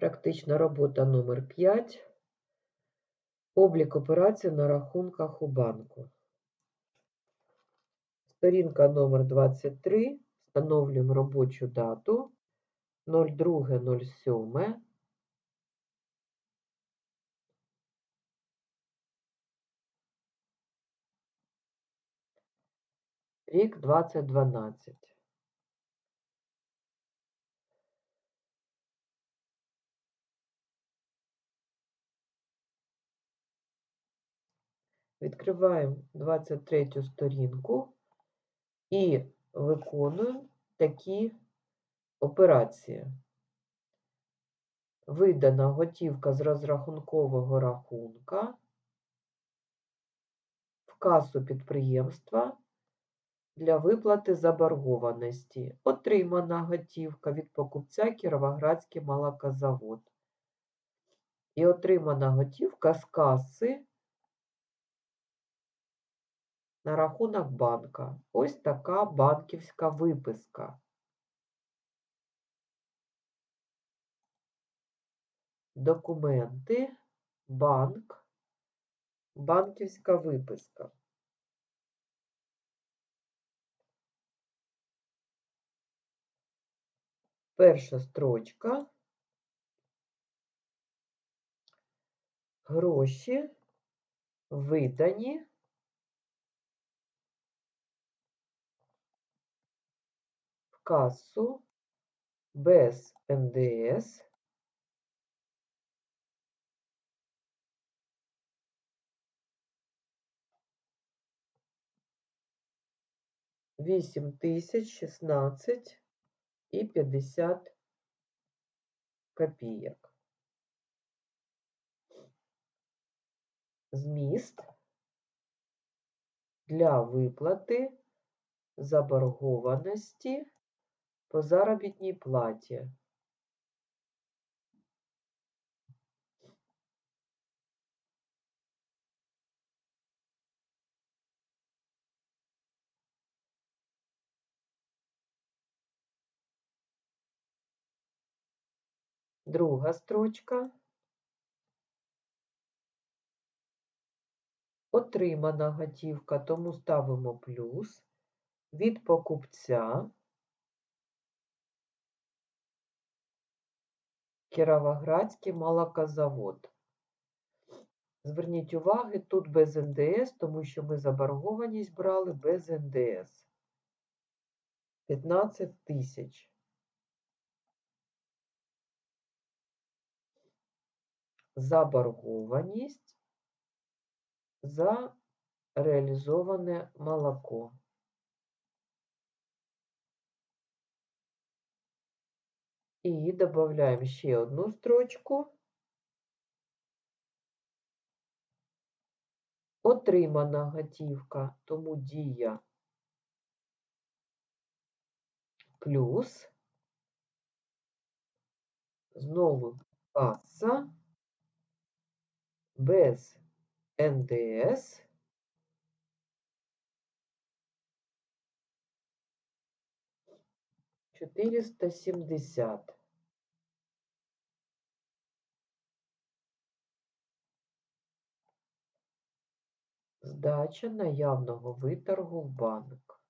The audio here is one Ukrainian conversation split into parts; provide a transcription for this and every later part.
Практична робота номер 5. Облік операцій на рахунках у банку. Сторінка номер 23. Встановлюємо робочу дату 02.07. Рік 2012. Відкриваємо 23 сторінку і виконуємо такі операції. Видана готівка з розрахункового рахунка в касу підприємства для виплати заборгованості. Отримана готівка від покупця Кіровоградський молокозавод. І отримана готівка з каси на рахунок банка. Ось така банківська виписка. Документи, банк, банківська виписка. Перша строчка. Гроші видані касу без НДС вісім тисяч шістнадцять і п'ятдесят копійок. Зміст для виплати заборгованості по заробітній платі. Друга строчка. Отримана готівка, тому ставимо плюс від покупця Кіровоградський молокозавод. Зверніть увагу, тут без НДС, тому що ми заборгованість брали без НДС. 15 тисяч. Заборгованість за реалізоване молоко. І додаємо ще одну строчку. Отримана готівка, тому дія плюс, знову каса, без НДС. Чотириста сімдесят. Здача наявного виторгу в банк.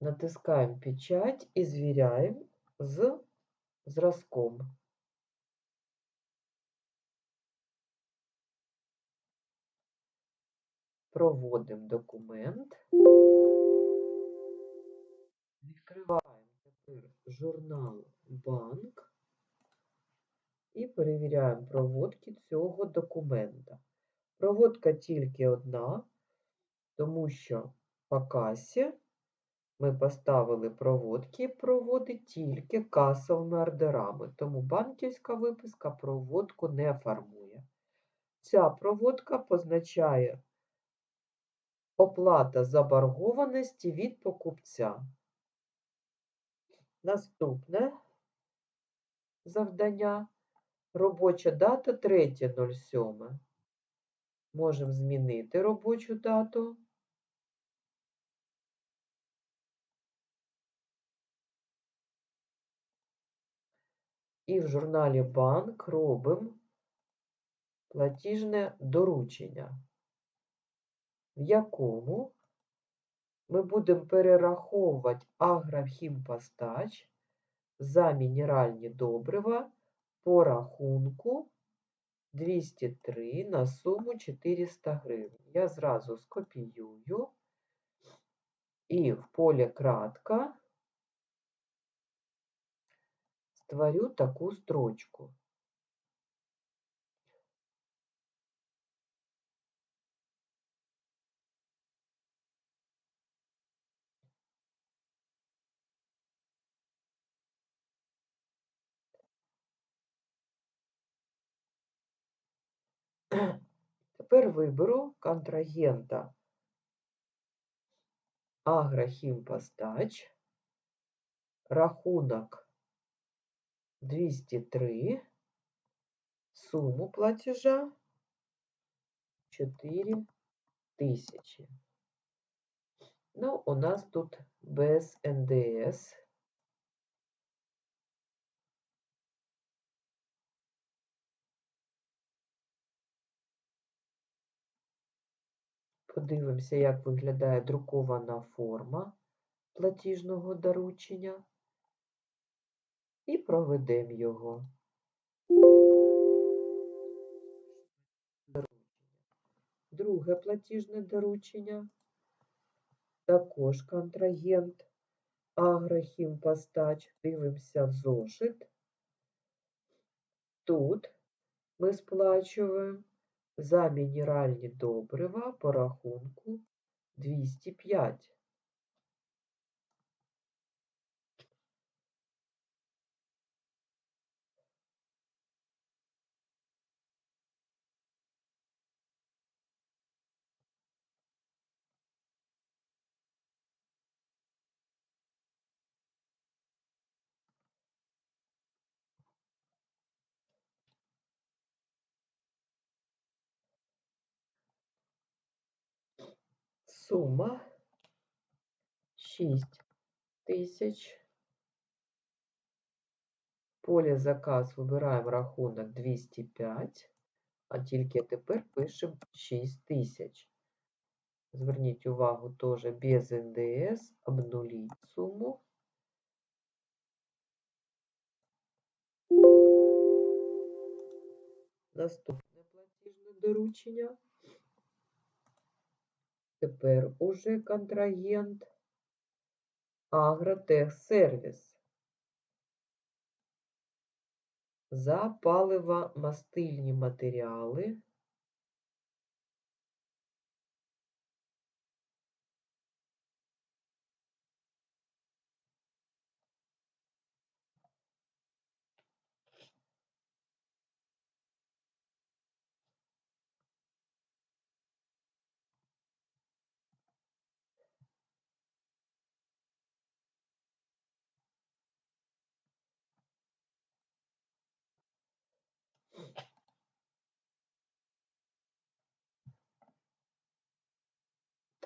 Натискаємо печать і звіряємо з зразком. Проводимо документ. Відкриваємо тепер журнал банк і перевіряємо проводки цього документа. Проводка тільки одна, тому що по касі ми поставили проводки, проводить тільки касовими ордерами, тому банківська виписка проводку не формує. Ця проводка позначає оплата заборгованості від покупця. Наступне завдання робоча дата 3.07. Можемо змінити робочу дату. І в журналі Банк робимо платіжне доручення в якому ми будемо перераховувати агрохімпостач за мінеральні добрива по рахунку 203 на суму 400 гривень. Я зразу скопіюю і в полі кратка створю таку строчку. Тепер виберу контрагента Агрохімпостач, рахунок 203, суму платежа 4 тисячі. Ну, у нас тут без НДС. Подивимося, як виглядає друкована форма платіжного доручення і проведемо його. Друге платіжне доручення. Також контрагент Агрохімпостач. Дивимося в зошит. Тут ми сплачуємо за мінеральні добрива по рахунку 205. Сума 6 тисяч. Поле заказ вибираємо рахунок 205, а тільки тепер пишемо 6 тисяч. Зверніть увагу теж без НДС, обнуліть суму. Наступне платіжне доручення. Тепер уже контрагент Агротехсервіс. За паливо-мастильні матеріали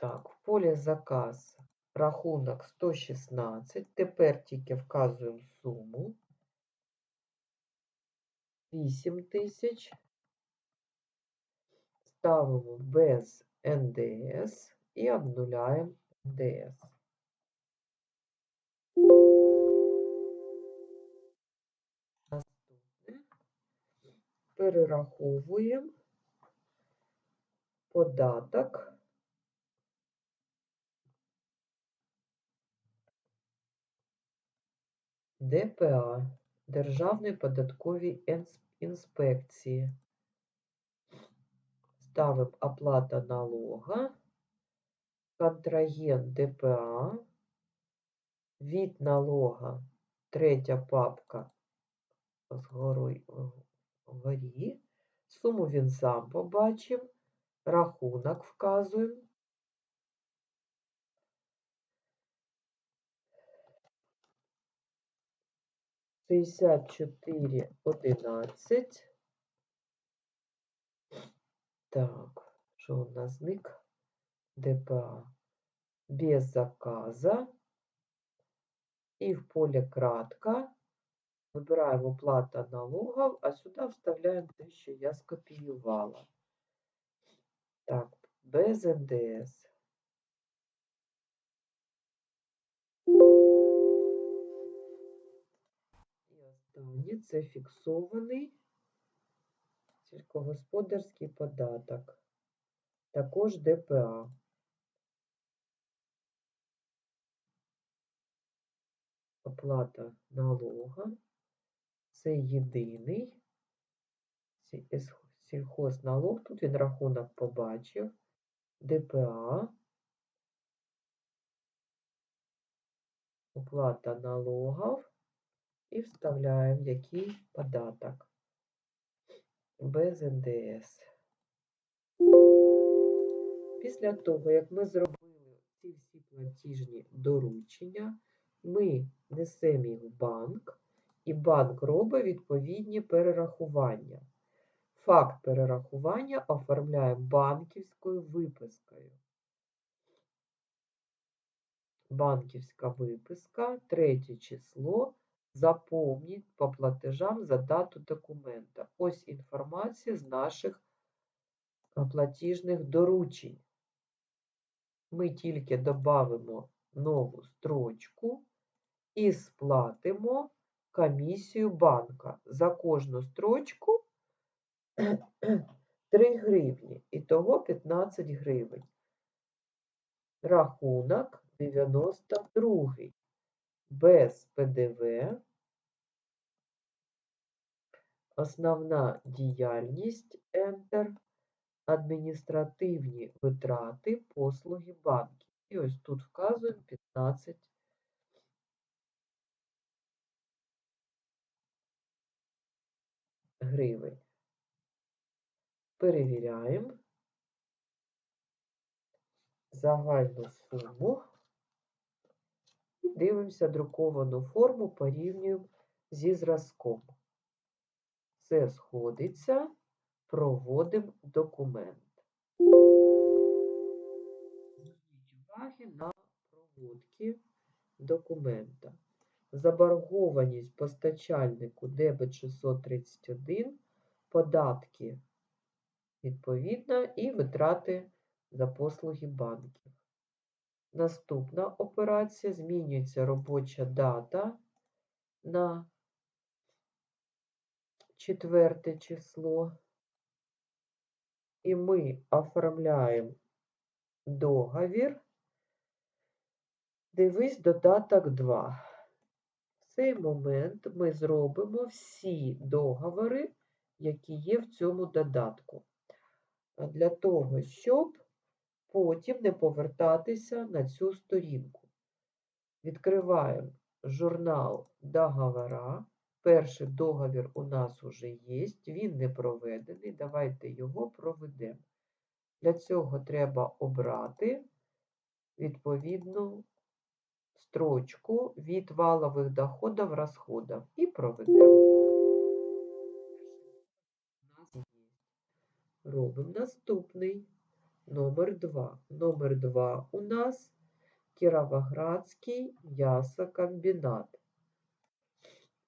Так, в полі заказ рахунок 116. Тепер тільки вказуємо суму 8 тисяч. Ставимо без НДС і обнуляємо НДС. Наступне перераховуємо податок ДПА Державної податкової інспекції. Ставимо оплата налога, контрагент ДПА, від налога, третя папка вгорі. Суму він сам побачив, рахунок вказуємо. Шістдесят чотири одинадцять. Так, що у нас зник? ДПА. Без заказа. І в полі кратка Вибираємо плата налогів, а сюди вставляємо те, що я скопіювала. Так, без НДС. І останнє це фіксований сільськогосподарський податок. Також ДПА. Оплата налога. Це єдиний сільхозналог. Тут він рахунок побачив. ДПА. Оплата налогів. І вставляємо який податок. Без НДС. Після того, як ми зробили ці всі платіжні доручення, ми несемо їх в банк, і банк робить відповідні перерахування. Факт перерахування оформляємо банківською випискою. Банківська виписка, третє число, заповніть по платежам за дату документа. Ось інформація з наших платіжних доручень. Ми тільки додамо нову строчку і сплатимо комісію банка. За кожну строчку 3 гривні. Ітого 15 гривень. Рахунок 92. Без ПДВ. Основна діяльність Enter. Адміністративні витрати, послуги банків. І ось тут вказуємо 15 гривень. Перевіряємо загальну суму і дивимося друковану форму, порівнюємо зі зразком. Все сходиться, проводимо документ. Зверніть уваги на проводки документа. Заборгованість постачальнику дебет 631, податки відповідно і витрати за послуги банків. Наступна операція змінюється робоча дата на четверте число. І ми оформляємо договір. Дивись додаток 2. В цей момент ми зробимо всі договори, які є в цьому додатку. Для того, щоб потім не повертатися на цю сторінку. Відкриваємо журнал договора. Перший договір у нас вже є, він не проведений. Давайте його проведемо. Для цього треба обрати відповідну строчку від валових доходів розходів і проведемо. Робимо наступний. Номер 2. Номер 2 у нас Кіровоградський м'ясокомбінат.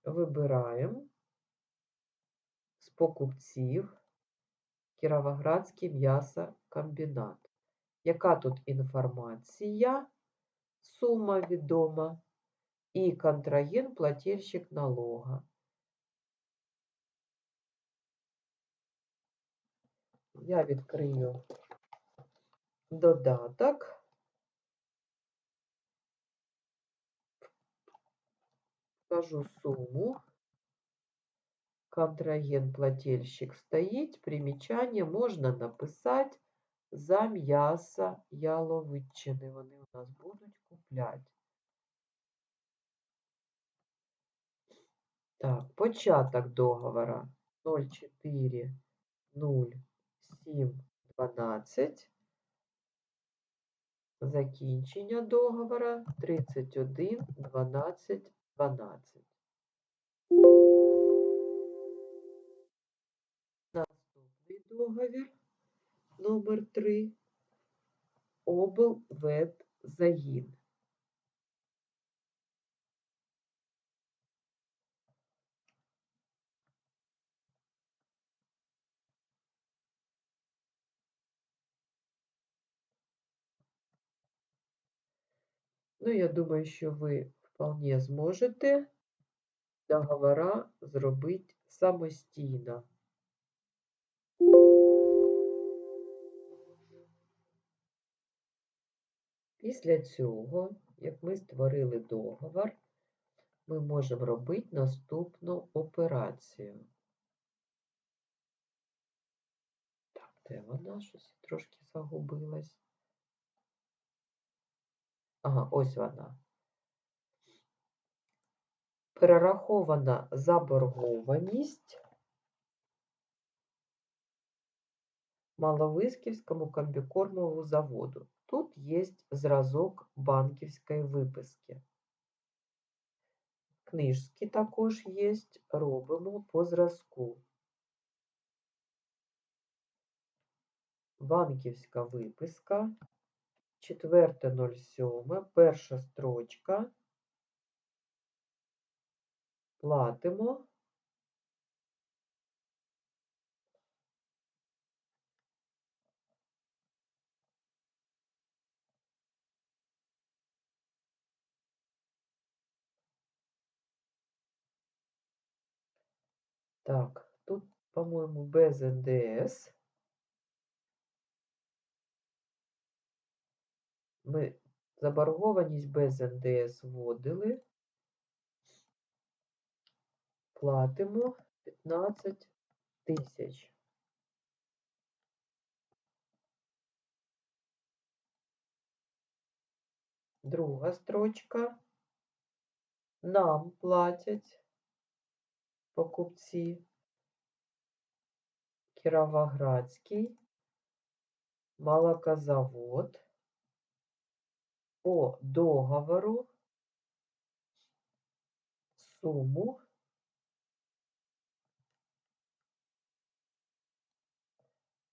Вибираємо з покупців Кіровоградський м'ясокомбінат. Яка тут інформація? Сума відома і контрагент плательщик налога. Я відкрию додаток. Вкажу сумму. Контрагент плательщик стоїть. Примічання можна написати за м'ясо яловичини. Вони у нас будуть купляти. Так, початок договора 04 07 12. Закінчення договора 31 12 дванадцять. Наступний договір номер 3 облведзагін. Ну, я думаю, що ви вполне зможете договора зробити самостійно. Після цього, як ми створили договор, ми можемо робити наступну операцію. Так, де вона? Щось трошки загубилась. Ага, ось вона. Перерахована заборгованість Маловисківському комбікормовому заводу. Тут є зразок банківської виписки. Книжки також є, робимо по зразку. Банківська виписка, 4.07, перша строчка. Платимо. Так, тут, по-моєму, без НДС. Ми заборгованість без НДС вводили. Платимо 15 тисяч. Друга строчка. Нам платять покупці. Кіровоградський молокозавод по договору суму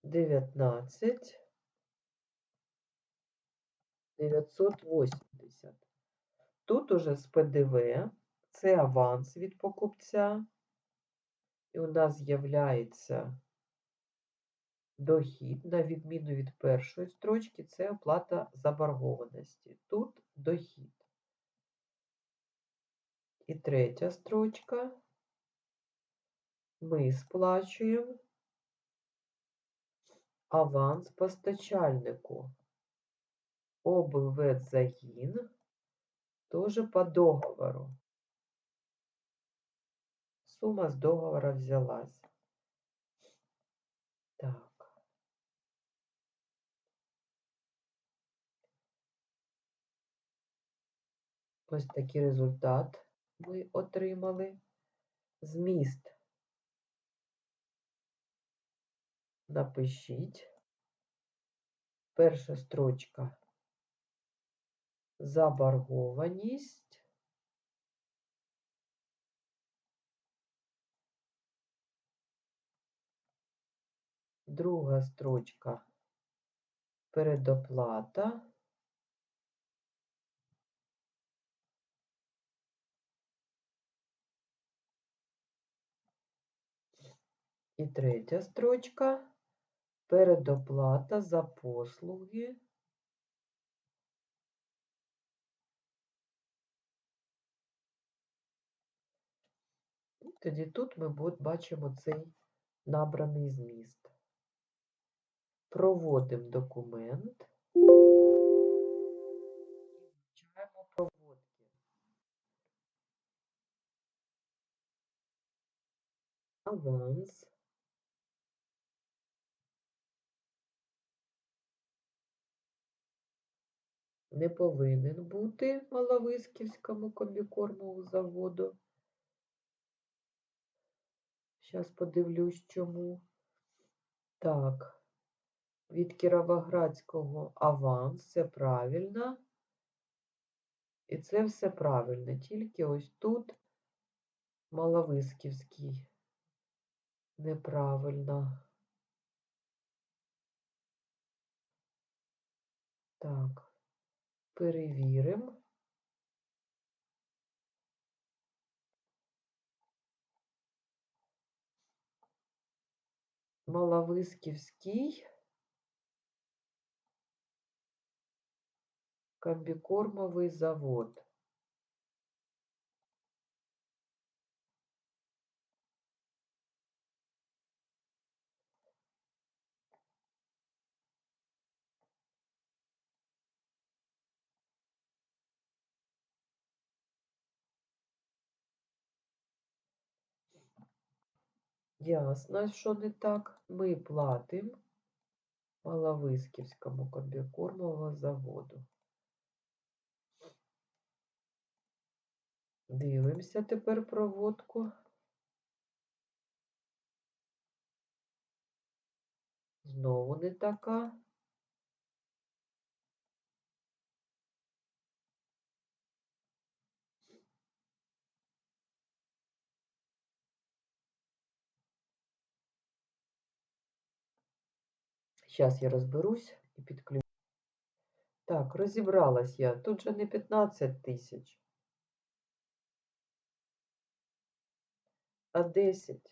дев'ятнадцять дев'ятсот восемьдесят. Тут уже з ПДВ це аванс від покупця, і у нас з'являється дохід, на відміну від першої строчки, це оплата заборгованості. Тут дохід. І третя строчка. Ми сплачуємо аванс постачальнику. Облветзагін теж по договору. Сума з договора взялась. Так. Ось такий результат ми отримали. Зміст напишіть. Перша строчка заборгованість. Друга строчка передоплата. І третя строчка передоплата за послуги. І тоді тут ми бачимо цей набраний зміст. Проводимо документ. І вивчаємо проводки. Аванс. Не повинен бути Маловисківському комбікормовому заводу. Зараз подивлюсь, чому. Так, від Кіровоградського аванс, це правильно. І це все правильно, тільки ось тут Маловисківський. Неправильно. Так, перевіримо. Маловисківський комбікормовий завод. Ясно, що не так. Ми платимо Маловисківському комбікормового заводу. Дивимося тепер проводку. Знову не така. Зараз я розберусь і підключу. Так, розібралась я. Тут же не 15 тисяч, а 10.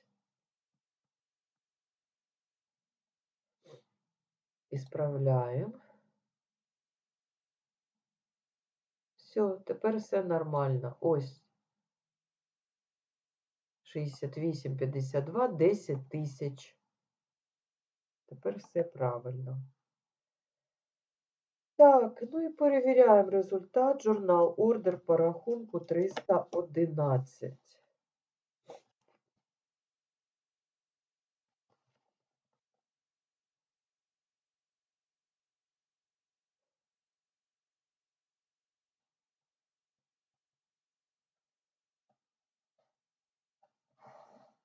Ісправляємо. Все, тепер все нормально. Ось. 68, 52, 10 тисяч. Тепер все правильно. Так, ну і перевіряємо результат. Журнал ордер по рахунку 311.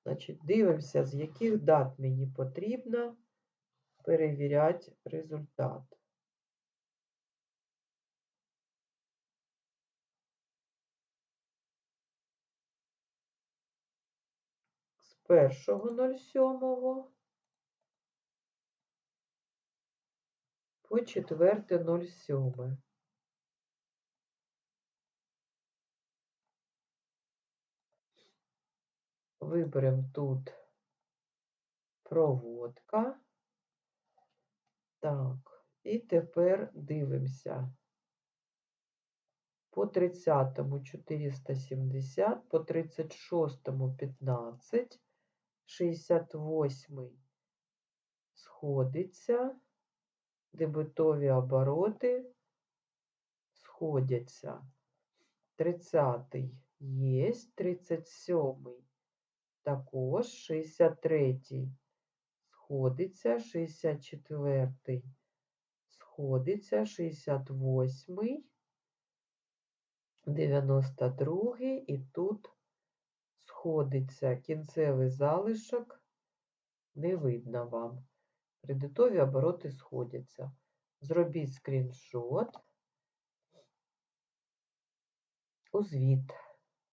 Значить, дивимося, з яких дат мені потрібно перевіряти результат. З 1.07 по 4.07. Виберемо тут проводка. Так, і тепер дивимося. По 30-му 470, по 36-му 15, 68-й сходиться, дебетові обороти сходяться. 30-й є, 37-й також, 63-й сходиться, 64-й сходиться, 68-й, 92-й і тут сходиться кінцевий залишок, не видно вам. Кредитові обороти сходяться. Зробіть скріншот у звіт.